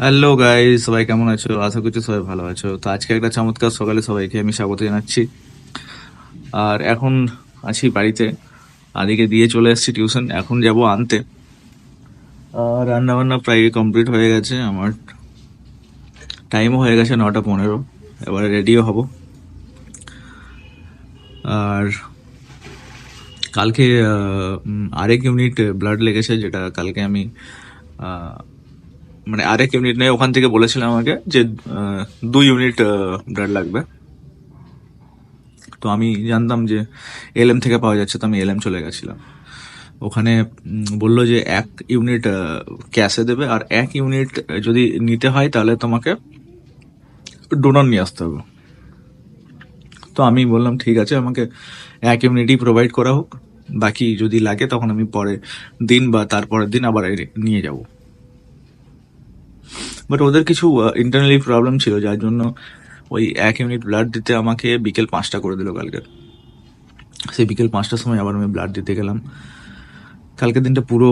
Hello guy সবাই কেমন আছো? আশা করছি সবাই ভালো আছো। তো আজকে একটা চমৎকার সকালে সবাইকে আমি স্বাগত জানাচ্ছি। আর এখন আছি বাড়িতে। আদিকে দিয়ে চলে এসেছি টিউশন। এখন যাব আনতে। রান্না বান্না প্রায় কমপ্লিট হয়ে গেছে। আমার টাইমও হয়ে গেছে নটা পনেরো। এবারে রেডিও হব। আর কালকে আরেক ইউনিট ব্লাড লেগেছে, যেটা কালকে আমি মানে আরেক ইউনিট নেই ওখান থেকে বলেছিলাম আমাকে যে দুই ইউনিট ব্লাড লাগবে। তো আমি জানতাম যে এলএম থেকে পাওয়া যাচ্ছে, তো আমি এলএম চলে গেছিলাম। ওখানে বলল যে এক ইউনিট ক্যাশে দেবে, আর এক ইউনিট যদি নিতে হয়, তাহলে তোমাকে ডোনার নিয়ে আসতে হবে। তো আমি বললাম, ঠিক আছে, আমাকে এক ইউনিটই প্রোভাইড করা হোক। বাকি যদি লাগে, তখন আমি পরে দিন বা তারপরের দিন আবার নিয়ে যাব। বাট ওদের কিছু ইন্টারনালি প্রবলেম ছিল, যার জন্য ওই এক ইউনিট ব্লাড দিতে আমাকে বিকেল পাঁচটা করে দিল কালকে। সেই বিকেল পাঁচটার সময় আবার আমি ব্লাড দিতে গেলাম। কালকের দিনটা পুরো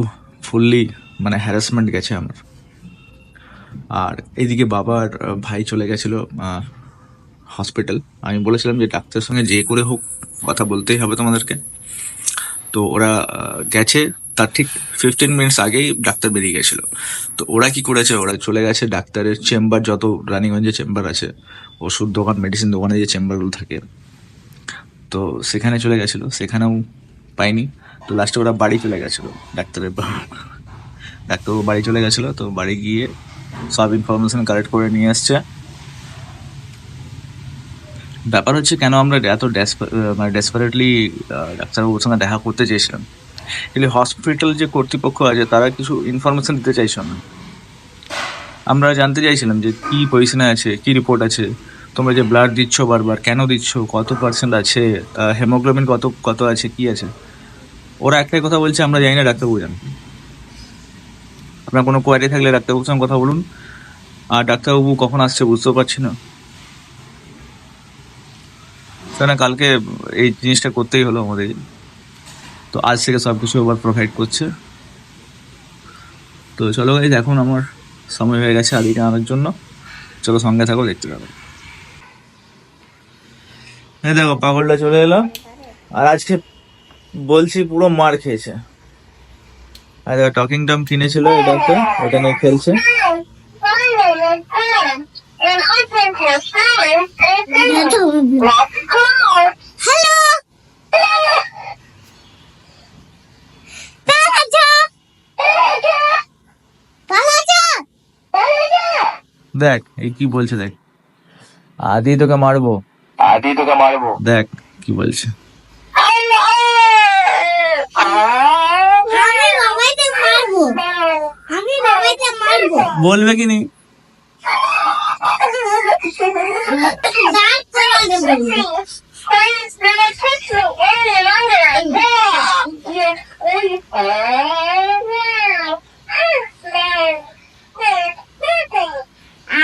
ফুললি মানে হ্যারাসমেন্ট গেছে আমার। আর এইদিকে বাবার ভাই চলে গেছিল হসপিটাল আমি বলেছিলাম যে ডাক্তারের সঙ্গে যে করে হোক, কথা বলতেই হবে তোমাদেরকে। তো ওরা গেছে তার ঠিক ফিফটিন মিনিটস আগেই ডাক্তার বেরিয়ে গেছিল। তো ওরা কি করেছে? ওরা চলে গেছে ডাক্তারের চেম্বার, যত রানীগঞ্জে চেম্বার আছে, ওষুধ দোকান মেডিসিন দোকানে যে চেম্বারগুলো থাকে। তো সেখানে চলে গেছিল, সেখানেও পাইনি। তো লাস্টে ওরা বাড়ি চলে গেছিল ডাক্তারের ডাক্তারবাবু বাড়ি চলে গেছিল, তো বাড়ি গিয়ে সব ইনফরমেশন কালেক্ট করে নিয়ে আসছে। ব্যাপার হচ্ছে কেন আমরা এত ডেসপ- মানে ডেসপারেটলি ডাক্তারবাবুর সঙ্গে দেখা করতে চেয়েছিলাম? কিন্তু হসপিটাল যে কর্তৃপক্ষ আছে, তারা কিছু ইনফরমেশন দিতে চাইছিল না? আমরা জানতে চাইছিলাম যে কি পজিশনে আছে, কি রিপোর্ট আছে? তোমরা যে ব্লাড দিচ্ছ বারবার, কেন দিচ্ছ, কত পার্সেন্ট আছে হেমোগ্লোবিন কত কত আছে, কি আছে? ওরা একটাই কথা বলছে, আমরা জানি না, ডাক্তারবাবু জান আপনার কোনো কোয়ারি থাকলে ডাক্তারবাবুর সঙ্গে কথা বলুন। আর ডাক্তারবাবু কখন আসছে বুঝতেও পারছি না। কালকে এই জিনিসটা করতেই হলো আমাদের। তো আজ থেকে সব কিছু আবার প্রোভাইড করছে। তো চলো গাইজ এখন আমার সময় হয়ে গেছে আদিকে আনার জন্য। চলো সঙ্গে থাকো, দেখতে পাবো হ্যাঁ দেখো, পাগলটা চলে এলো। আর আজকে বলছি পুরো মার খেয়েছে। আর টকিং টম কিনেছিল এটা একটা ওটা নিয়ে খেলছে দেখ এই কি বলছে দেখ। আদি তোকে মারবো। আদি তোকে মারবো। দেখ কি বলছে। আমি বাবাইতে মারবো। আমি বাবাইতে মারবো। বলবে কি নেই দাঁত চালাতে বলব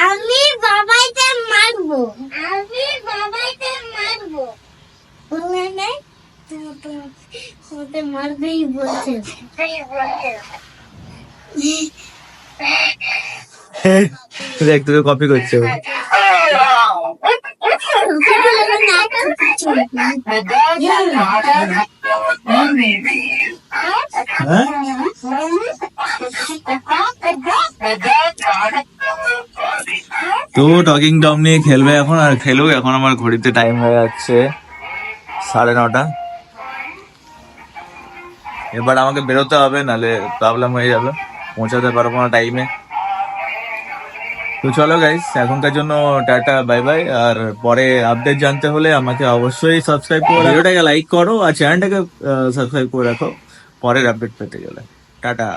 আমি বাবাইতে মারবো আমি বাবাইতে মারবো বললে না বলছে। দেখ, তোকে কপি করছে হ্যাঁ তো টকিং টম নিয়ে খেলবে এখন, আর খেলুক এখন, আমার ঘড়িতে টাইম হয়ে যাচ্ছে সাড়ে নটা। এবার আমাকে বেরোতে হবে নালে প্রবলেম হয়ে যাবে। পৌঁছাতে পারব না টাইমে তো চলো গাইস এখনকার জন্য টাটা বাই বাই আর পরে আপডেট জানতে হলে আমাকে অবশ্যই সাবস্ক্রাইব করো ভিডিওটাকে লাইক করো আর চ্যানেলটাকে সাবস্ক্রাইব করে রাখো। পরের আপডেট পেতে গেলে। টাটা।